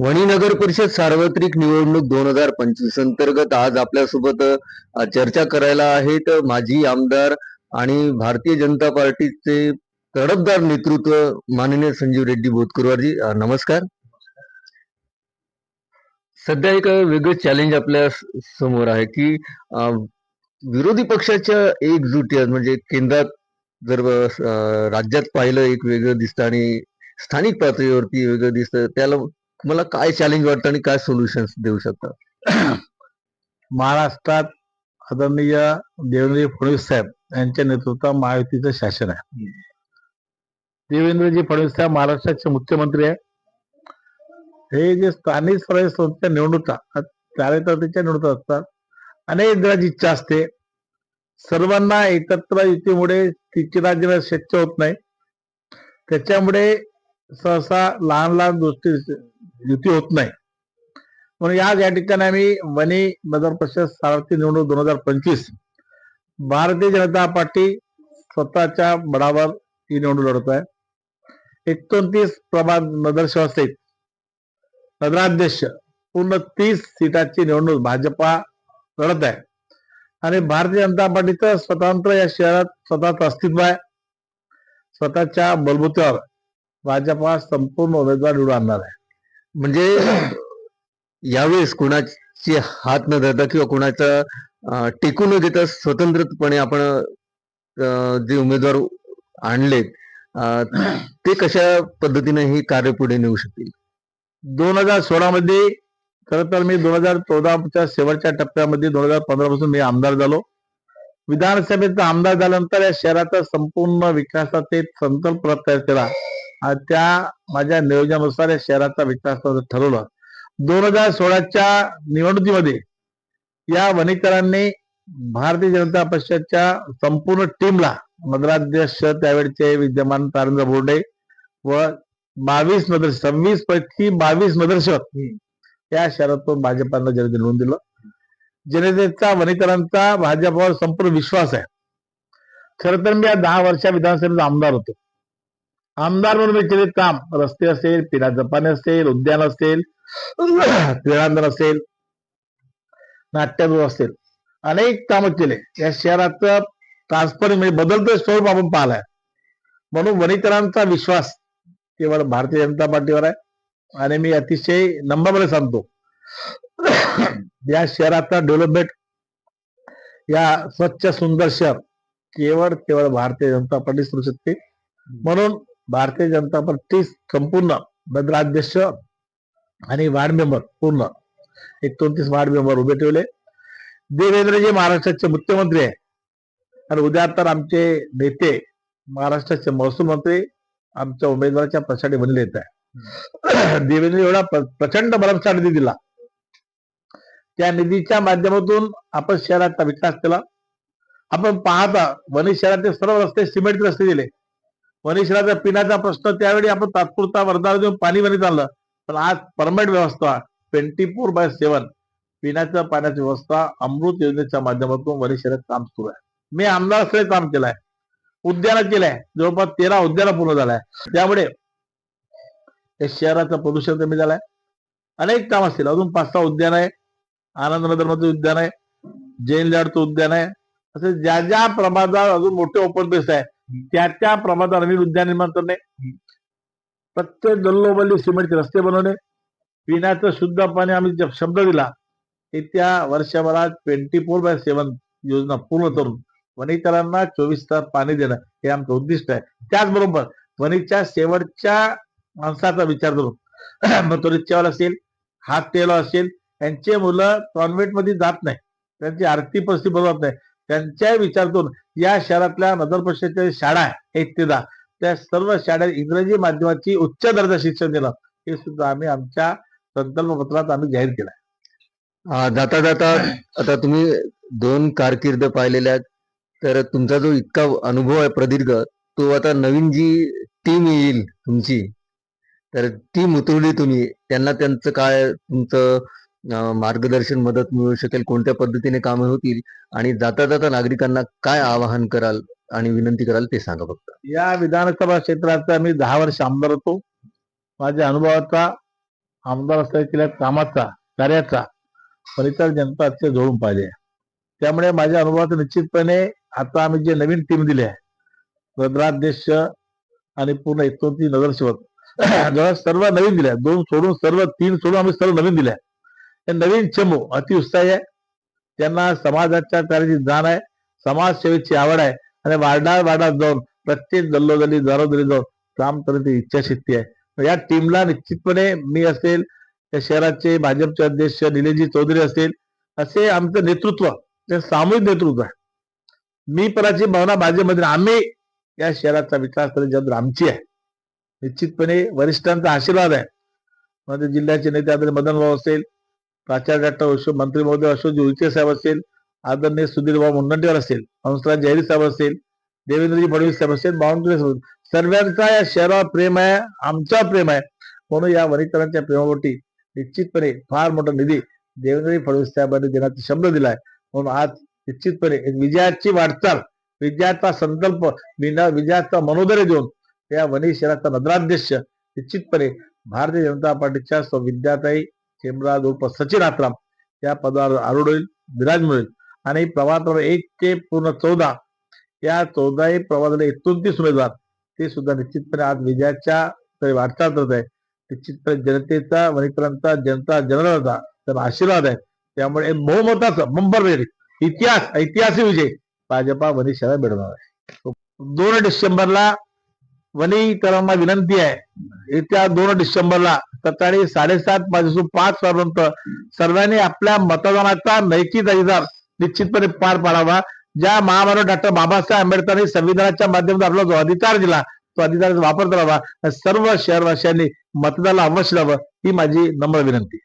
वणी नगर परिषद सार्वत्रिक निवडणूक दोन हजार पंचवीस अंतर्गत आज आपल्यासोबत चर्चा करायला आहेत माजी आमदार आणि भारतीय जनता पार्टीचे तडफदार नेतृत्व माननीय संजीव रेड्डी बोतकुरवारजी. नमस्कार. सध्या एक वेगळं चॅलेंज आपल्यासमोर आहे की विरोधी पक्षाच्या एकजुटी म्हणजे केंद्रात जर राज्यात पाहिलं एक वेगळं दिसतं आणि स्थानिक पातळीवरती वेगळं दिसतं त्याला तुम्हाला काय चॅलेंज वाटतं आणि काय सोल्युशन्स देऊ शकता? महाराष्ट्रात आदरणीय देवेंद्रजी फडणवीस साहेब यांच्या नेतृत्वात महायुतीचं शासन आहे. देवेंद्रजी फडणवीस साहेब महाराष्ट्राचे मुख्यमंत्री आहे हे जे स्थानिक स्वराज्य संस्थेच्या निवडणुका कार्यकर्त्याच्या निवडणुका असतात अनेक जणांची इच्छा असते. सर्वांना एकत्र युतीमुळे तिची राज्य शक्य होत नाही. त्याच्यामुळे सहसा लहान लहान गोष्टी युती होत नाही. म्हणून आज या ठिकाणी आम्ही वणी नगर परिषद सार्वत्रिक निवडणूक दोन हजार पंचवीस भारतीय जनता पार्टी स्वतःच्या बळावर ही निवडणूक लढत आहे एकोणतीस प्रभाग नगरसेवक नगराध्यक्ष पूर्ण तीस सीटाची निवडणूक भाजपा लढत आहे. आणि भारतीय जनता पार्टीचं स्वतंत्र या शहरात स्वतःच अस्तित्व आहे. स्वतःच्या बलबुत्यावर भाजपा संपूर्ण उमेदवार निवडून आणणार आहे. म्हणजे यावेळेस कुणाची हात न धरता किंवा कुणाचा टिकून टेकू न देता स्वतंत्रपणे आपण जे उमेदवार आणलेत ते कशा पद्धतीने हे कार्य पुढे नेऊ शकतील? दोन हजार सोळा मध्ये खर तर मी दोन हजार चौदाच्या शेवटच्या टप्प्यामध्ये दोन हजार पंधरा पासून मी आमदार झालो. विधानसभेचा आमदार झाल्यानंतर या शहराचा संपूर्ण विकासाचा संकल्प तयार केला. त्या माझ्या नियोजनानुसार या शहराचा विकास ठरवलं. दोन हजार सोळाच्या निवडणुकीमध्ये या वणीकरांनी भारतीय जनता पक्षाच्या संपूर्ण टीमला नगराध्यक्ष त्यावेळचे विद्यमान तारेंद्र बोर्डे व बावीस नगर सव्वीस पैकी बावीस नगरसेवक या शहरातून भाजपाला जनते निवडून दिलं. जनतेचा वणीकरांचा भाजपावर संपूर्ण विश्वास आहे. खर तर मी या दहा वर्षा विधानसभेचा आमदार होतो. आमदार म्हणून मी केले काम. रस्ते असेल पिण्याचं पाणी असेल उद्यान असेल क्रीडांगण असेल नाट्यगृह असेल. अनेक कामं केले. या शहराचं ट्रान्सफर म्हणजे बदलतं स्वरूप आपण पाहिलाय. म्हणून वणीकरांचा विश्वास केवळ भारतीय जनता पार्टीवर आहे. आणि मी अतिशय नंबरमध्ये सांगतो या शहराचा डेव्हलपमेंट या स्वच्छ सुंदर शहर केवळ केवळ भारतीय जनता पार्टी करू शकते. म्हणून भारतीय जनता पार्टी संपूर्ण नगराध्यक्ष आणि वार्ड मेंबर पूर्ण. एकोणतीस वार्ड मेंबर उभे ठेवले. देवेंद्रजी महाराष्ट्राचे मुख्यमंत्री आहे. आणि उद्या तर आमचे नेते महाराष्ट्राचे महसूल मंत्री आमच्या उमेदवाराच्या प्रचारासाठी बनले येत आहे देवेंद्र एवढा प्रचंड भरमसाठ निधी दिला. त्या निधीच्या माध्यमातून आपण शहराचा विकास केला. आपण पाहता वणी शहराचे सर्व रस्ते सिमेंटचे रस्ते दिले. वणी पिण्याचा प्रश्न त्यावेळी आपण तात्पुरता वर्धा देऊन पाणी वणीत आलं पण आज परमनंट व्यवस्था ट्वेंटी फोर बाय सेव्हन पिण्याच्या पाण्याची व्यवस्था अमृत योजनेच्या माध्यमातून वणी काम सुरू आहे. मी आमदार असले काम केलंय. उद्यानं केलंय. जवळपास तेरा उद्यान पूर्ण झालाय. त्यामुळे या शहराचं प्रदूषण कमी झालंय. अनेक काम असतील. अजून पाच सहा उद्यान आहे. आनंद धर्माचं उद्यान आहे. जैन लाडचं उद्यान आहे. असे ज्या ज्या प्रमाणात अजून मोठे ओपन बेस आहे. त्या त्या प्रमाणात नवीन उद्यान निर्माण करणे. प्रत्येक गल्लोबल्ली सिमेंटचे रस्ते बनवणे. पिण्याचं शुद्ध पाणी आम्ही शब्द दिला येत्या वर्षभरात ट्वेंटी फोर बाय सेव्हन योजना पूर्ण करून वणीकरांना चोवीस तास पाणी देणं हे आमचं उद्दिष्ट आहे. त्याचबरोबर वणीच्या शेवटच्या माणसाचा विचार करून मग असेल हात टेला असेल त्यांचे मुलं कॉन्व्हेंटमध्ये जात नाही. त्यांची आर्थिक परिस्थिती बरोबर नाही. त्यांच्या विचारातून या शहरातल्या नगर परिषदेच्या शाळा आहेत एक त्या सर्व शाळेत इंग्रजी माध्यमाची उच्च दर्जा शिक्षण दिलं. हे सुद्धा आम्ही आमच्या संकल्पपत्रात आम्ही जाहीर केलं जाता जाता आता तुम्ही दोन कारकीर्द पाहिलेल्या तर तुमचा जो इतका अनुभव आहे प्रदीर्घ तो आता नवीन जी टीम येईल तुमची तर ती मुतवली तुम्ही त्यांना त्यांचं काय तुमचं मार्गदर्शन मदत मिळू शकेल कोणत्या पद्धतीने कामे होतील आणि जाता जाता नागरिकांना काय आवाहन कराल आणि विनंती कराल ते सांगा फक्त. या विधानसभा क्षेत्राचा मी दहा वर्ष आमदार होतो. माझ्या अनुभवाचा आमदार असल्या केल्या कामाचा कार्याचा परिसर जनता अतिशय जोडून पाहिजे त्यामुळे माझ्या अनुभवात निश्चितपणे आता आम्ही जे नवीन टीम दिली आहे नगराध्यक्ष आणि पूर्ण एकोणतीस नगरसेवक जवळ सर्व नवीन दिल्या दोन सोडून सर्व तीन सोडून आम्ही सर्व नवीन दिल्या नवीन चमू अति उत्साही आहे. त्यांना समाजाच्या कार्याची जाण आहे. समाजसेवेची आवड आहे. आणि वार्डात वार्डात जाऊन प्रत्येक दल्लोदली दरोदरी जाऊन काम करण्याची इच्छाशक्ती आहे. या टीमला निश्चितपणे मी असेल या शहराचे भाजपचे अध्यक्ष निलेशजी चौधरी असेल असे आमचं नेतृत्व ते सामूहिक नेतृत्व आहे. मी पराची भावना भाजपमध्ये आम्ही या शहराचा विकास करण्याची जबाबदारी आमची आहे. निश्चितपणे वरिष्ठांचा आशीर्वाद आहे. मध्ये जिल्ह्याचे नेते आदरणीय मदन भाऊ असेल प्राचार्य डॉक्टर अशोक मंत्री महोदय अशोक उईके साहेब असेल आदरणीय सुधीर भाऊ मुनगंटीवार असेल हंसराज जयरी साहेब असेल देवेंद्रजी फडणवीस साहेब असेल बावनकुळे साहेब सर्वांचा या शहरावर प्रेम आहे आमचा प्रेम आहे. म्हणून या वनीकरांच्या प्रेमावरती निश्चितपणे फार मोठा निधी देवेंद्रजी फडणवीस साहेबांनी देण्याचा शब्द दिलाय. म्हणून आज निश्चितपणे एक विजयाची वाटचाल विजयाचा संकल्प विना विजयाचा मनोदर्य देऊन या वनी शहराचा नगराध्यक्ष निश्चितपणे भारतीय जनता पार्टीच्या विद्याताई हेमराज उर्फ सचिन आत्राम. या पदावर आरूढ होईल विराज मिळेल आणि प्रभाग क्रमांक एक ते पूर्ण चौदा. या चौदाही प्रवासाला एकोणतीस उमेदवार. ते सुद्धा निश्चितपणे आज विजयाच्या कडे वाटचाल करत आहे निश्चितपणे जनतेचा वणीकरांचा जनता जनरलचा त्यांना आशीर्वाद आहे त्यामुळे बहुमताचं बंपर इतिहास ऐतिहासिक विजय. भाजपा वनिशाला मिळवणार आहे. दोन डिसेंबरला वनीकरांना विनंती आहे. येत्या दोन डिसेंबरला सकाळी साडेसात पासून पाच पर्यंत सर्वांनी आपल्या मतदानाचा नैतिक अधिकार निश्चितपणे पार पाडावा. ज्या महामानव डॉक्टर बाबासाहेब आंबेडकरांनी संविधानाच्या माध्यमातून आपला जो अधिकार दिला तो अधिकाराचा वापर करावा. सर्व शहरवासियांनी मतदानाला अवश्य लावं ही माझी नम्र विनंती.